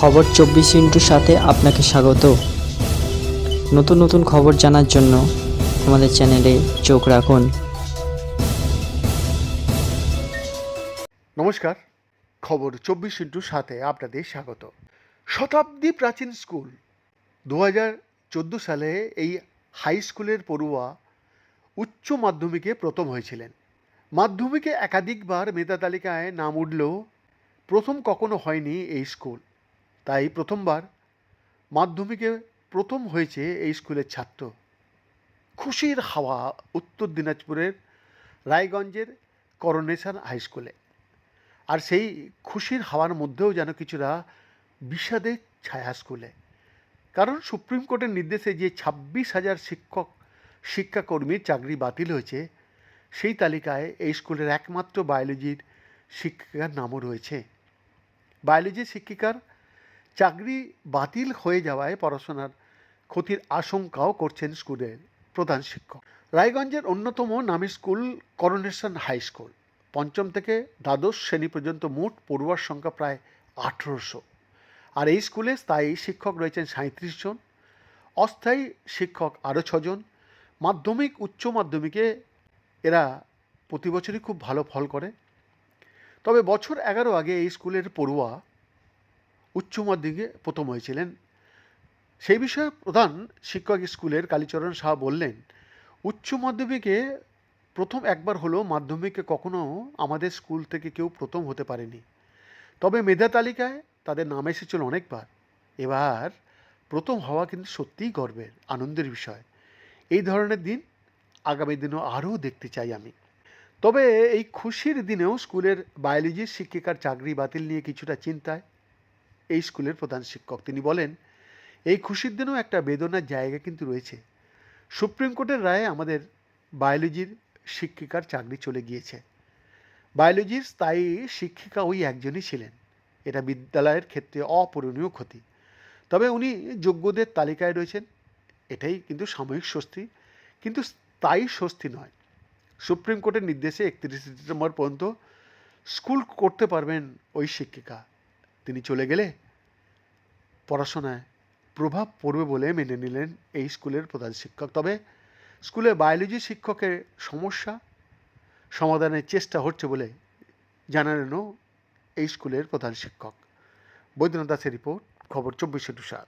খবর চব্বিশ ইন্টুর সাথে আপনাকে স্বাগত। নতুন নতুন খবর জানার জন্য আমাদের চ্যানেলে চোখ রাখুন। নমস্কার, খবর চব্বিশ ইন্টুর সাথে আপনাদের স্বাগত। শতাব্দী প্রাচীন স্কুল। দু হাজার চোদ্দ সালে এই হাই স্কুলের পড়ুয়া উচ্চ মাধ্যমিকে প্রথম হয়েছিলেন। মাধ্যমিকে একাধিকবার মেধা তালিকায় নাম উঠলেও প্রথম কখনো হয়নি এই স্কুল। তাই প্রথমবার মাধ্যমিকে প্রথম হয়েছে এই স্কুলের ছাত্র। খুশির হাওয়া উত্তর দিনাজপুরের রায়গঞ্জের করোনেশন হাই স্কুলে। আর সেই খুশির হাওয়ার মধ্যেও যেন কিছুটা বিষাদের ছায়া স্কুলে। কারণ সুপ্রিম কোর্টের নির্দেশে যে ছাব্বিশ হাজার শিক্ষক, শিক্ষাকর্মীর চাকরি বাতিল হয়েছে, সেই তালিকায় এই স্কুলের একমাত্র বায়োলজির শিক্ষিকার নামও রয়েছে। বায়োলজির শিক্ষিকার চাকরি বাতিল হয়ে যাওয়ায় পড়াশোনার ক্ষতির আশঙ্কাও করছেন স্কুলের প্রধান শিক্ষক। রায়গঞ্জের অন্যতম নামী স্কুল করোনেশন হাই স্কুল। পঞ্চম থেকে দ্বাদশ শ্রেণি পর্যন্ত মোট পড়ুয়ার সংখ্যা প্রায় আঠেরোশো। আর এই স্কুলে স্থায়ী শিক্ষক রয়েছেন সাঁত্রিশ জন। অস্থায়ী শিক্ষক আরও ছজন। মাধ্যমিক, উচ্চ মাধ্যমিকে এরা প্রতি বছরই খুব ভালো ফল করে। তবে বছর এগারো আগে এই স্কুলের পড়ুয়া উচ্চ মাধ্যমিকে প্রথম হয়েছিলেন। সেই বিষয়ে প্রধান শিক্ষক স্কুলের কালীচরণ শাহ বললেন, উচ্চ মাধ্যমিকে প্রথম একবার হলো মাধ্যমিকে কখনো আমাদের স্কুল থেকে কেউ প্রথম হতে পারেনি। তবে মেধা তালিকায় তাদের নাম এসেছিল অনেকবার। এবার প্রথম হওয়া কিন্তু সত্যিই গর্বের, আনন্দের বিষয়। এই ধরনের দিন আগামী দিনেও আরও দেখতে চাই আমি। তবে এই খুশির দিনেও স্কুলের বায়োলজির শিক্ষিকার চাকরি বাতিল নিয়ে কিছুটা চিন্তায় এই স্কুলের প্রধান শিক্ষক। তিনি বলেন, এই খুশির দিনেও একটা বেদনার জায়গা কিন্তু রয়েছে। সুপ্রিম কোর্টের রায়ে আমাদের বায়োলজির শিক্ষিকার চাকরি চলে গিয়েছে। বায়োলজির স্থায়ী শিক্ষিকা ওই একজনই ছিলেন। এটা বিদ্যালয়ের ক্ষেত্রে অপূরণীয় ক্ষতি। তবে উনি যোগ্যদের তালিকায় রয়েছেন। এটাই কিন্তু সাময়িক স্বস্তি। কিন্তু স্থায়ী স্বস্তি নয়। সুপ্রিম কোর্টের নির্দেশে একত্রিশে ডিসেম্বর পর্যন্ত স্কুল করতে পারবেন ওই শিক্ষিকা। তিনি চলে গেলে পড়াশোনায় প্রভাব পড়বে বলে মেনে নিলেন এই স্কুলের প্রধান শিক্ষক। তবে স্কুলে বায়োলজি শিক্ষকের সমস্যা, সমাধানের চেষ্টা হচ্ছে বলে জানালেনও এই স্কুলের প্রধান শিক্ষক। বৈদ্যনাথ দাসের রিপোর্ট, খবর চব্বিশে সাত।